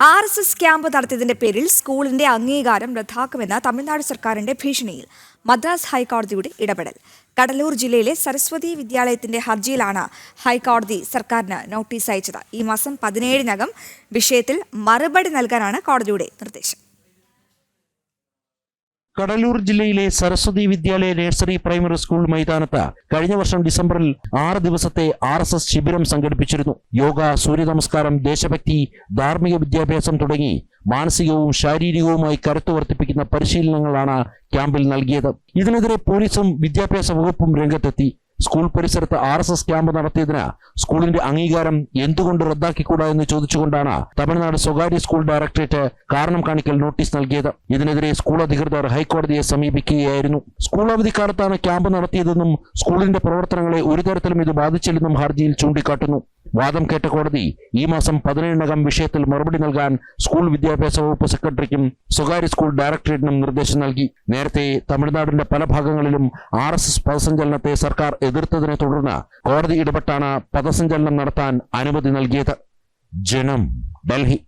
R S S camp നടത്തിയതിന്റെ പേരിൽ സ്കൂളിന്റെ അംഗീകാരം റദ്ദാക്കുമെന്ന തമിഴ്നാട് സർക്കാരിന്റെ ഭീഷണിയിൽ മദ്രാസ് ഹൈക്കോടതിയുടെ ഇടപെടൽ. കടലൂർ ജില്ലയിലെ സരസ്വതി വിദ്യാലയത്തിന്റെ ഹർജിയിലാണ് ഹൈക്കോടതി സർക്കാരിന് നോട്ടീസ് അയച്ചത്. ഈ മാസം പതിനേഴിനകം വിഷയത്തിൽ മറുപടി നൽകാനാണ് കോടതിയുടെ നിർദ്ദേശം. കടലൂർ ജില്ലയിലെ Saraswathi Vidyalaya nursery primary school മൈതാനത്ത് കഴിഞ്ഞ വർഷം ഡിസംബറിൽ ആറ് ദിവസത്തെ ആർ എസ് എസ് ശിബിരം സംഘടിപ്പിച്ചിരുന്നു. യോഗ സൂര്യ നമസ്കാരം ദേശഭക്തി ധാർമ്മിക വിദ്യാഭ്യാസം തുടങ്ങി മാനസികവും ശാരീരികവുമായി കരുത്തു വർദ്ധിപ്പിക്കുന്ന പരിശീലനങ്ങളാണ് ക്യാമ്പിൽ നൽകിയത്. ഇതിനെതിരെ പോലീസും വിദ്യാഭ്യാസ വകുപ്പും രംഗത്തെത്തി. സ്കൂൾ പരിസരത്ത് ആർ എസ് എസ് ക്യാമ്പ് നടത്തിയതിന് സ്കൂളിന്റെ അംഗീകാരം എന്തുകൊണ്ട് റദ്ദാക്കിക്കൂടാ എന്ന് ചോദിച്ചുകൊണ്ടാണ് തമിഴ്നാട് സ്വകാര്യ സ്കൂൾ ഡയറക്ടറേറ്റ് കാരണം കാണിക്കൽ നോട്ടീസ് നൽകിയത്. ഇതിനെതിരെ സ്കൂൾ അധികൃതർ ഹൈക്കോടതിയെ സമീപിക്കുകയായിരുന്നു. സ്കൂൾ അവധിക്കാലത്താണ് ക്യാമ്പ് നടത്തിയതെന്നും സ്കൂളിന്റെ പ്രവർത്തനങ്ങളെ ഒരു തരത്തിലും ഇത് ബാധിച്ചില്ലെന്നും ഹർജിയിൽ ചൂണ്ടിക്കാട്ടുന്നു. വാദം കേട്ട കോടതി ഈ മാസം പതിനേഴിനകം വിഷയത്തിൽ മറുപടി നൽകാൻ സ്കൂൾ വിദ്യാഭ്യാസ വകുപ്പ് സെക്രട്ടറിക്കും സ്വകാര്യ സ്കൂൾ ഡയറക്ടറേറ്റിനും നിർദ്ദേശം നൽകി. നേരത്തെ തമിഴ്നാടിന്റെ പല ഭാഗങ്ങളിലും ആർ എസ് എസ് പദസഞ്ചലനത്തെ സർക്കാർ എതിർത്തതിനെ തുടർന്ന് കോടതി ഇടപെട്ടാണ് പദസഞ്ചലനം നടത്താൻ അനുമതി നൽകിയത്. ജനം ഡൽഹി.